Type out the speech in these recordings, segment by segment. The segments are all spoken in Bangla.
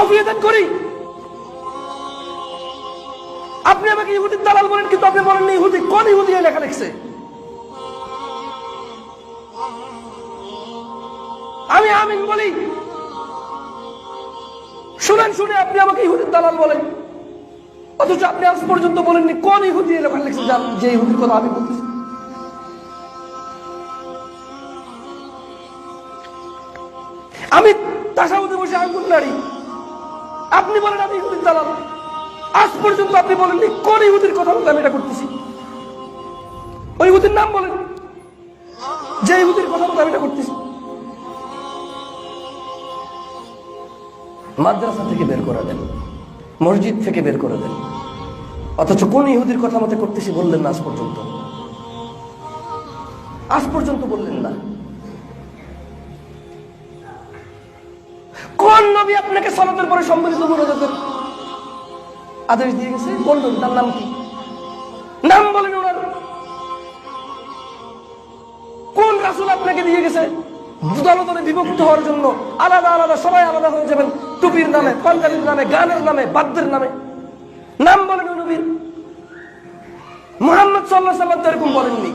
তাওফিয়ে দান করি। আপনি আমাকে ইহুদির দালাল বলেন, কিন্তু আপনি বলেননি ইহুদি। কোন ইহুদি লেখা লিখছে? আমি আমিন বলি। শুনেন, শুনে আপনি আমাকে ইহুদির দালাল বলেন। অথচ আপনি আজ পর্যন্ত বলেননি কোন ইহুদি লেখা লিখছে যে ইহুদির কথা আমি বলতেছি। আমি তাসাউদে বসে আঙ্গুল নাড়ি। আপনি বলেন আমি ইহুদির দালাল। আজ পর্যন্ত আপনি বলেননি, কোন ইহুদির কথা বলতে আমি এটা করতেছি। ওই ইহুদির নাম বলেন। যে ইহুদির কথা বলতে আমি এটা করতেছি। মাদ্রাসা থেকে বের করে দেন, মসজিদ থেকে বের করে দেন। অথচ কোন ইহুদির কথা মতে করতেছি বললেন না আজ পর্যন্ত। আজ পর্যন্ত বললেন না। কোন নবী আপনাকে সলাতের পরে সম্মিলিত মনোযোগের আদেশ দিয়ে গেছে কোন নবী তার নাম কি? নাম বলেন ওনার। কোন রাসুল আপনাকে দিয়ে গেছে? দলে দলে বিভক্ত হওয়ার জন্য আলাদা আলাদা, সবাই আলাদা হয়ে যাবেন। টুপির নামে, পাঞ্জাবির নামে, গানের নামে, বাদ্যের নামে। নাম বলেন নবীর। মোহাম্মদ সাল্লাহ সাল্লাম তো এরকম বলেননি।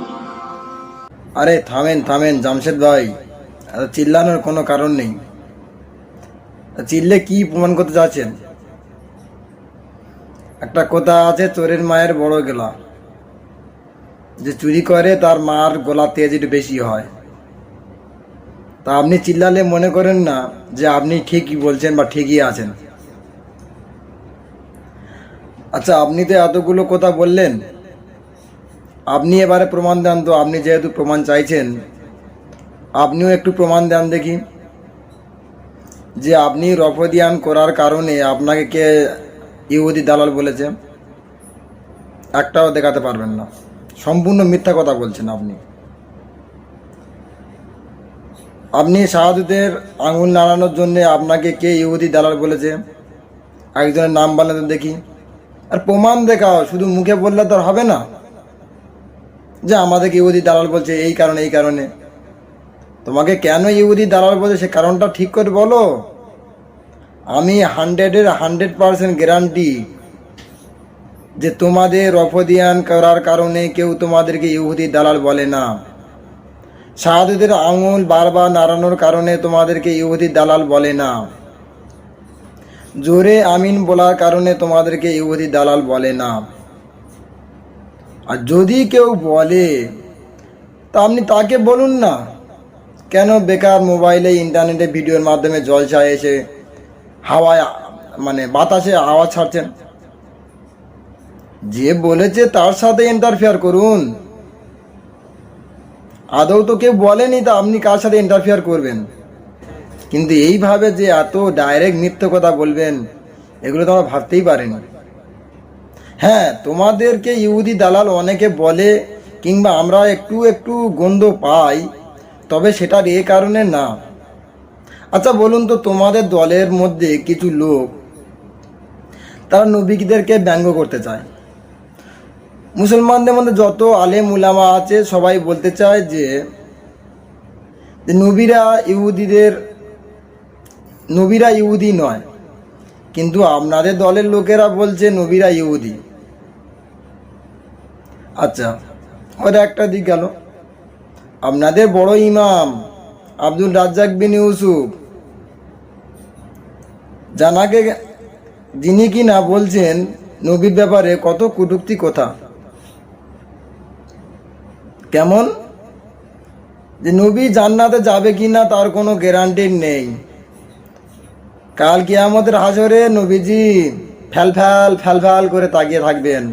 আরে, থামেন থামেন, জামশেদ ভাই। চিল্লানোর কোনো কারণ নেই। চিল্লে কি প্রমাণ করতে যাচ্ছেন একটা কথা আছে চোরের মায়ের বড় গেলা। যে চুরি করে, তার মার গলা তেজ একটু বেশি হয়। তা আপনি চিল্লালে মনে করেন না যে আপনি ঠিকই বলছেন বা ঠিকই আছেন। আচ্ছা আপনি তো এতগুলো কথা বললেন। আপনি এবারে প্রমাণ দেন তো, আপনি যেহেতু প্রমাণ চাইছেন, আপনিও একটু প্রমাণ দেন দেখি। যে আপনি রফদিয়ান করার কারণে আপনাকে কে ইহুদি দালাল বলেছে, একটাও দেখাতে পারবেন না। সম্পূর্ণ মিথ্যা কথা বলছেন আপনি। আপনি শাহাদুতের আঙুল নাড়ানোর জন্য আপনাকে কে ইহুদি দালাল বলেছে? একজনের নাম বানাতে দেখি। আর প্রমাণ দেখাও, শুধু মুখে বললে তো হবে না। যে আমাদেরকে ইহুদি দালাল বলছে এই কারণে এই কারণে। তোমাকে কেন ইহুদি দালাল বলছে সে কারণটা ঠিক করে বলো? আমি হান্ড্রেডের হান্ড্রেড পার্সেন্ট গ্যারান্টি যে তোমাদের রফদিয়ান করার কারণে কেউ তোমাদেরকে ইহুদি দালাল বলে না। শাহাদুদের আঙুল বারবার নাড়ানোর কারণে তোমাদেরকে ইহুদি দালাল বলে না। জোরে আমিন বলার কারণে তোমাদেরকে ইহুদি দালাল বলে না। আর যদি কেউ বলে, তা আপনি তাকে বলুন না। কেন বেকার মোবাইলে ইন্টারনেটে ভিডিওর মাধ্যমে জলসায় এসে হাওয়ায় মানে বাতাসে আওয়াজ ছাড়ছেন? যে বলেছে তার সাথে ইন্টারফেয়ার করুন। আদৌ তো কেউ বলেনি তা আপনি কার সাথে ইন্টারফেয়ার করবেন? কিন্তু এইভাবে যে এত ডাইরেক্ট মিথ্য কথা বলবেন, এগুলো তো আমরা ভাবতেই পারিনি। হ্যাঁ তোমাদেরকে ইহুদি দালাল অনেকে বলে, কিংবা আমরা একটু একটু গন্ধ পাই তবে সেটার এ কারণে না। আচ্ছা বলুন তো তোমাদের দলের মধ্যে কিছু লোক, তারা নবীদেরকে ব্যঙ্গ করতে চায়। মুসলমানদের মধ্যে যত আলেম উলামা আছে, সবাই বলতে চায় যে যে নবীরা ইহুদিদের, নবীরা ইহুদি নয়, কিন্তু আপনাদের দলের লোকেরা বলছে নবীরা ইহুদি। আচ্ছা ওটা একটা দিক গেল। আপনাদের বড় ইমাম আব্দুল রাজ্জাক বিন ইউসুফ। জানাকে যিনি কি না বলছেন, নবীর ব্যাপারে কত কটুক্তি কথা। কেমন? যে নবী জান্নাতে যাবে কি না তার কোনো গ্যারান্টি নেই। কাল কি কিয়ামতের হাজরে নবীজি ফ্যাল ফ্যাল ফ্যাল ফ্যাল করে তাকিয়ে থাকবেন।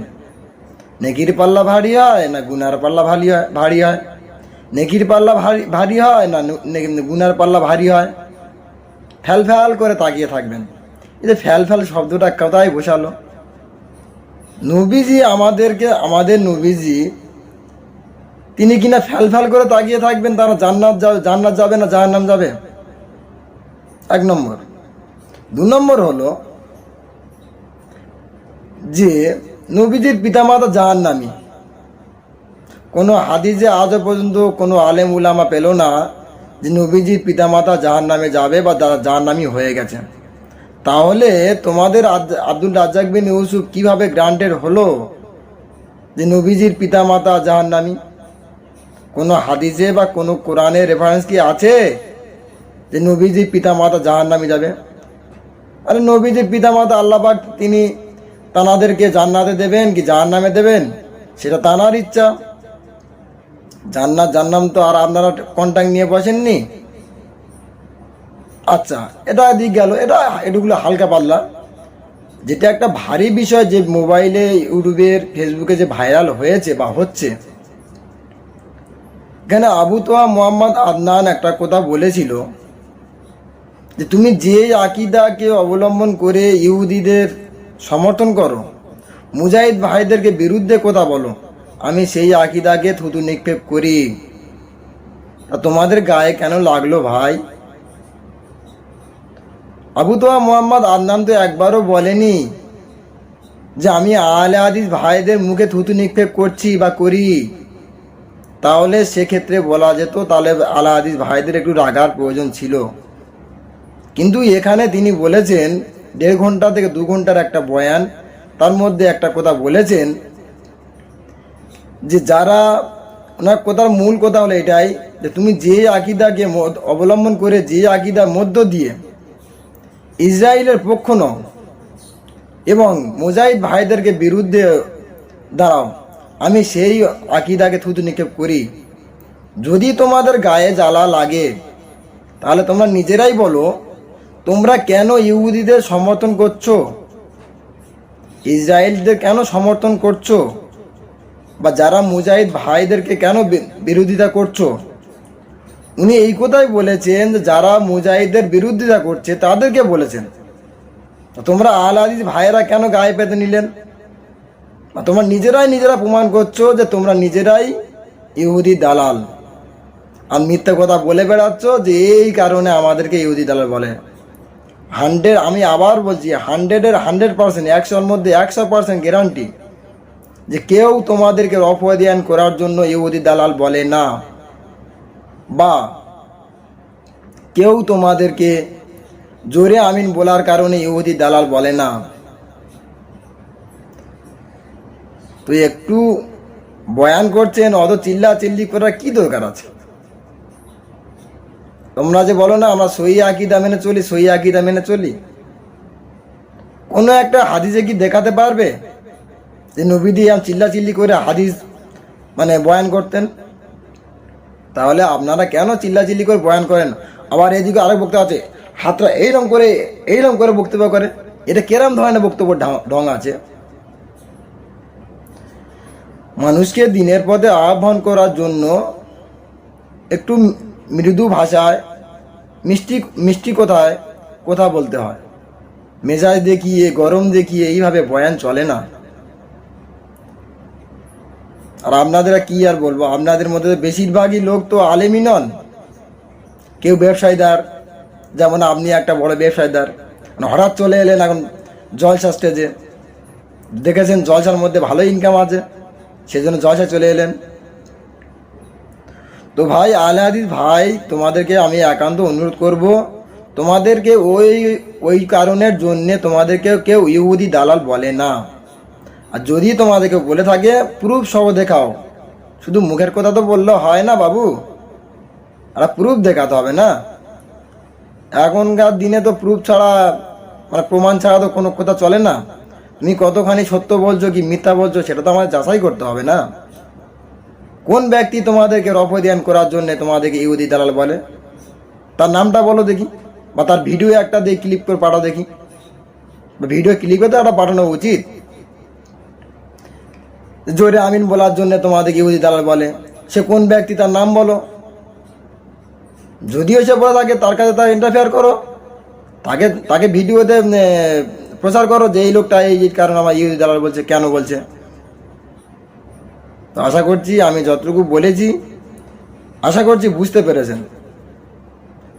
নেকির পাল্লা ভারী হয় না গুনার পাল্লা ভারী হয় ভারী হয়? নেকির পাল্লা ভারী ভারী হয় না গুনার পাল্লা ভারী হয়? ফ্যাল ফ্যাল করে তাকিয়ে থাকবেন। এই যে ফ্যাল ফ্যাল শব্দটা কোথায় বসালো? নবীজি আমাদেরকে, আমাদের নবীজি, তিনি কিনা ফ্যাল ফ্যাল করে তাকিয়ে থাকবেন, তারা জান্নাত যাবে জান্নাত যাবে না জাহান্নাম যাবে? এক নম্বর। দু নম্বর হলো যে নবীজির পিতামাতা জাহান্নামী। কোনো হাদিসে আজও পর্যন্ত কোনো আলেম উলামা পেল না যে নবীজির পিতামাতা নামে যাবে বা জাহান্নামী হয়ে গেছে। তাহলে তোমাদের আব্দুল রাজ্জাক বিন ইউসুফ কীভাবে গ্রান্টেড হলো যে নবীজির পিতামাতা জাহান্নামী? কোনো হাদিসে বা কোনো কোরআনের রেফারেন্স কি আছে যে নবীজির পিতামাতা জাহান্নামী যাবে? আরে নবীজির পিতামাতা আল্লাহবাক তিনি তানাদেরকে জান্নাতে দেবেন কি জাহার নামে দেবেন? সেটা তানার ইচ্ছা। জান্নাত, জান্নাম তো আর আপনারা কন্ট্যাক্ট নিয়ে বসেননি? আচ্ছা এটা দিক গেল। এটা, এটুকুলো হালকা পাল্লা যেটা একটা ভারী বিষয় যে মোবাইলে ইউটিউবের ফেসবুকে যে ভাইরাল হয়েছে বা হচ্ছে। এখানে আবু তোয়া মোহাম্মদ আদনান একটা কথা বলেছিল যে তুমি যে আকিদাকে অবলম্বন করে ইহুদিদের সমর্থন করো, মুজাহিদ ভাইদেরকে বিরুদ্ধে কথা বলো। আমি সেই আকিদাকে থুতু নিক্ষেপ করি। তা তোমাদের গায়ে কেন লাগল ভাই? আবু তোয়া মোহাম্মদ আদনান তো একবারও বলেনি যে আমি আলে হাদিস ভাইদের মুখে থুতু নিক্ষেপ করছি বা করি। তাহলে সেক্ষেত্রে বলা যেত তাহলে আলা হাদিস ভাইদের একটু রাগার প্রয়োজন ছিল। কিন্তু এখানে তিনি বলেছেন, দেড় ঘণ্টা থেকে দু ঘণ্টার একটা বয়ান, তার মধ্যে একটা কথা বলেছেন যে যারা ওনার কথার মূল কথা হলো এটাই যে তুমি যে আকিদাকে অবলম্বন করে যে আকিদার মধ্য দিয়ে ইসরায়েলের পক্ষ নও এবং মুজাহিদ ভাইদেরকে বিরুদ্ধে দাঁড়াও, আমি সেই আকিদাকে থুতু নিক্ষেপ করি। যদি তোমাদের গায়ে জ্বালা লাগে, তাহলে তোমরা নিজেরাই বলো, তোমরা কেন ইহুদিদের সমর্থন করছ? ইসরায়েলদের কেন সমর্থন করছ? বা যারা মুজাহিদ ভাইদেরকে কেন বিরোধিতা করছ? উনি এই কথাই বলেছেন যে যারা মুজাহিদের বিরোধিতা করছে, তাদেরকে বলেছেন। তোমরা আল আদিস ভাইয়েরা কেন গায়ে পেতে নিলেন? বা তোমরা নিজেরাই নিজেরা প্রমাণ করছ যে তোমরা নিজেরাই ইহুদি দালাল। আর মিথ্যা কথা বলে বেড়াচ্ছ যে এই কারণে আমাদেরকে ইহুদি দালাল বলে। হান্ড্রেড, আমি আবার বলছি, হান্ড্রেডের হান্ড্রেড পার্সেন্ট, একশোর মধ্যে একশো পার্সেন্ট গ্যারান্টি যে কেউ তোমাদেরকে অপদিয়ান করার জন্য ইহুদি দালাল বলে না। বা কেউ তোমাদেরকে জোরে আমিন বলার কারণে ইহুদি দালাল বলে না। তো একটু বয়ান করছেন অত চিল্লা চিল্লি করার কি দরকার আছে? তোমরা যে বলো না, আমরা সই আকিদা মেনে চলি সই আকিদা মেনে চলি। কোনো একটা হাদিসে কি দেখাতে পারবে? যে নবী দিয়ে চিল্লা চিল্লি করে হাদিস মানে বয়ান করতেন। তাহলে আপনারা কেন চিল্লা চিল্লি করে বয়ান করেন? আবার এদিকে আরেক বক্তব্য আছে হাতটা এইরকম করে এইরকম করে বক্তব্য করে। এটা কেরম ধরনের বক্তব্য ঢং আছে? মানুষকে দিনের পথে আহ্বান করার জন্য একটু মৃদু ভাষায়, মিষ্টি মিষ্টি কথায় কথা বলতে হয়। মেজাজ দেখিয়ে, গরম দেখিয়ে এইভাবে বয়ান চলে না। আর আপনাদের কি আর বলব? আপনাদের মধ্যে বেশিরভাগই লোক তো আলেমই নন। কেউ ব্যবসায়ীদার, যেমন আপনি একটা বড় ব্যবসায়ীদার। মানে হঠাৎ চলে এলেন এখন জলসা স্টেজে দেখেছেন জলসার মধ্যে ভালো ইনকাম আছে, সেজন্য জলসা চলে এলেন। তো ভাই, আলে হাদিস, ভাই, তোমাদেরকে আমি একান্ত অনুরোধ করব, তোমাদেরকে ওই ওই কারণের জন্যে তোমাদেরকে কেউ ইহুদি দালাল বলে না। আর যদি তোমাদেরকে বলে থাকে প্রুফ সহ দেখাও। শুধু মুখের কথা তো বললে হয় না বাবু। আর প্রুফ দেখাতে হবে না। এখনকার দিনে তো প্রুফ ছাড়া মানে প্রমাণ ছাড়া তো কোনো কথা চলে না। তুমি কতখানি সত্য বলছো কি মিথ্যা বলছো, সেটা তো আমাদের যাচাই করতে হবে না। কোন ব্যক্তি তোমাদেরকে রফদিয়ান করার জন্য তোমাদেরকে ইহুদি দালাল বলে? তার নামটা বলো দেখি। বা তার ভিডিও একটা দিয়ে ক্লিক করে পাঠাও দেখি। ভিডিও ক্লিক করে তো একটা পাঠানো উচিত। জোরে আমিন বলার জন্য তোমাদেরকে ইহুদি দালাল বলে। সে কোন ব্যক্তি তার নাম বলো? যদিও সে বলে থাকে তার কাছে তার ইন্টারফেয়ার করো। তাকে তাকে ভিডিওতে প্রচার করো যে এই লোকটা এই কারণ আমার ইহুদি দালাল বলছে, কেন বলছে? তো আশা করছি আমি যতটুকু বলেছি, আশা করছি বুঝতে পেরেছেন।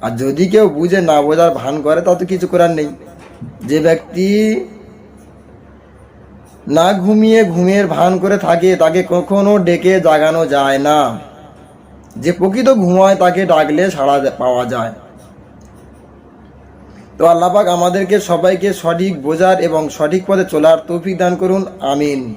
আর যদি কেউ বুঝে না বোঝার ভান করে তা তো কিছু করার নেই। যে ব্যক্তি না ঘুমিয়ে ঘুমের ভান করে থাকে, তাকে কখনো ডেকে জাগানো যায় না। যে প্রকৃত ঘুমায়, তাকে ডাকলে সাড়া পাওয়া যায়। তো আল্লাপাক আমাদেরকে সবাইকে সঠিক বোঝার এবং সঠিক পথে চলার তৌফিক দান করুন, আমিন।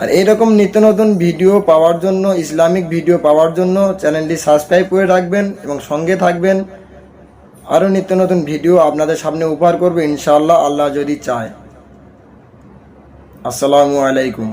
আর এইরকম নিত্য নতুন ভিডিও পাওয়ার জন্য, ইসলামিক ভিডিও পাওয়ার জন্য চ্যানেলটি সাবস্ক্রাইব করে রাখবেন এবং সঙ্গে থাকবেন। আরও নিত্য নতুন ভিডিও আপনাদের সামনে উপহার করবে, ইনশাআল্লাহ, আল্লাহ যদি চায়। আসসালামু আলাইকুম